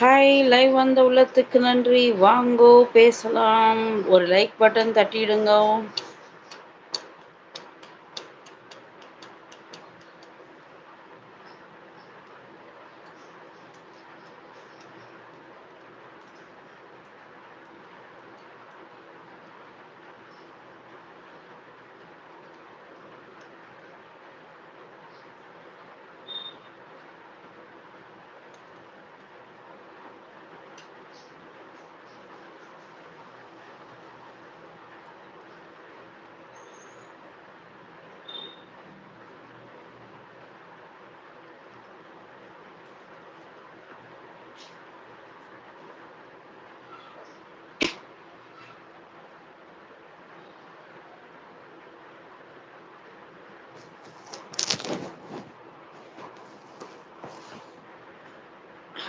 Hi live வந்த உள்ளத்துக்கு நன்றி. வாங்கோ பேசலாம். ஒரு லைக் பட்டன் தட்டிடுங்க.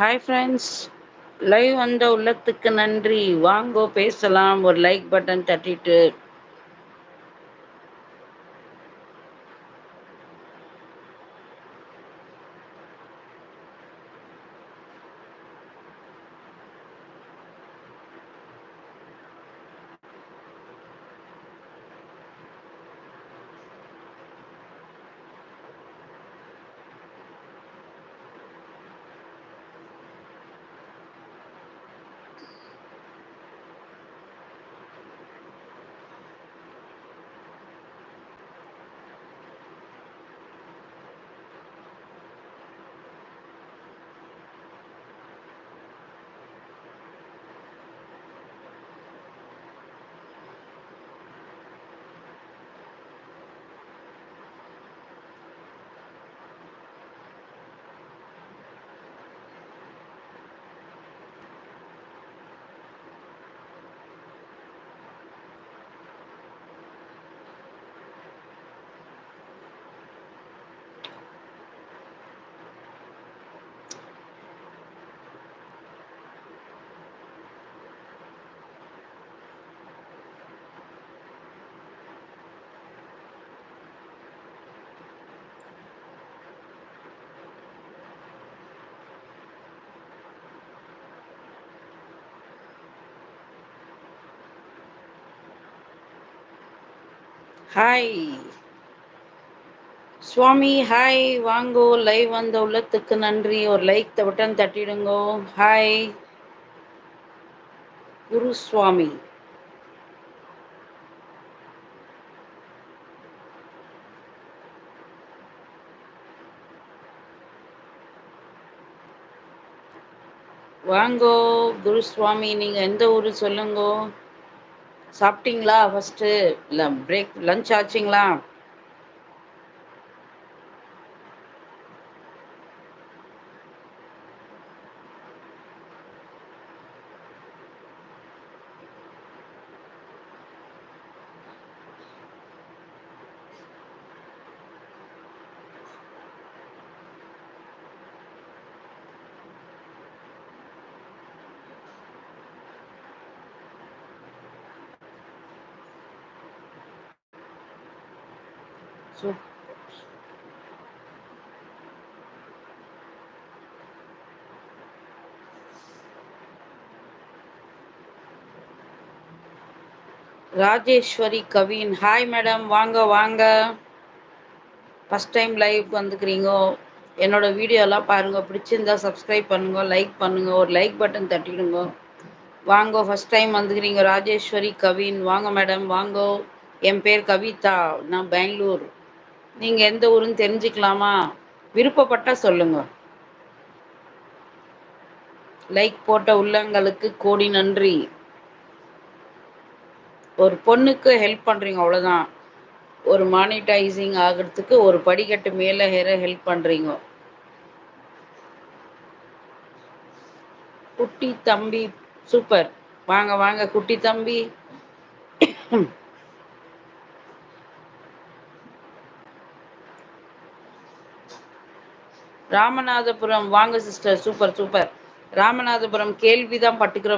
ஹாய் ஃப்ரெண்ட்ஸ் லைவ் வந்த உள்ளத்துக்கு நன்றி. வாங்கோ பேசலாம். ஒரு லைக் பட்டன் தட்டிட்டு. ஹாய் சுவாமி ஹாய் வாங்கோ லைவ் வந்த உள்ளத்துக்கு நன்றி. ஒரு லைக் பட்டன் தட்டிடுங்கோ. ஹாய் குரு சுவாமி. வாங்கோ குரு சுவாமி நீங்க எந்த ஊரு சொல்லுங்கோ. சாப்பிட்டீங்களா ஃபஸ்ட்டு இல்லை பிரேக் லஞ்ச் ஆச்சுங்களா? சூப் ராஜேஸ்வரி கவின். ஹாய் மேடம் வாங்க வாங்க. ஃபஸ்ட் டைம் லைவ் வந்துக்கிறீங்க. என்னோட வீடியோலாம் பாருங்கள் பிடிச்சிருந்தா சப்ஸ்கிரைப் பண்ணுங்க லைக் பண்ணுங்க. ஒரு லைக் பட்டன் தட்டிடுங்க. வாங்க ஃபஸ்ட் டைம் வந்துக்கிறீங்க. ராஜேஸ்வரி கவின். வாங்க மேடம் வாங்கோ. என் பேர் கவிதா. நான் பெங்களூர். நீங்கள் எந்த ஊருன்னு தெரிஞ்சுக்கலாமா? விருப்பப்பட்டால் சொல்லுங்கள் லைக் போட்ட உள்ளங்களுக்கு கோடி நன்றி. ஒரு பொண்ணுக்கு ஹெல்ப் பண்ணுறீங்க அவ்வளோதான் ஒரு மானிட்டைசிங் ஆகிறதுக்கு ஒரு படிக்கட்டு மேலே ஏற ஹெல்ப் பண்ணுறீங்க குட்டி தம்பி சூப்பர் வாங்க வாங்க குட்டி தம்பி. ராமநாதபுரம் வாங்க சிஸ்டர் சூப்பர் சூப்பர் ராமநாதபுரம் கேள்வி தான் பட்டுக்கிறோம்.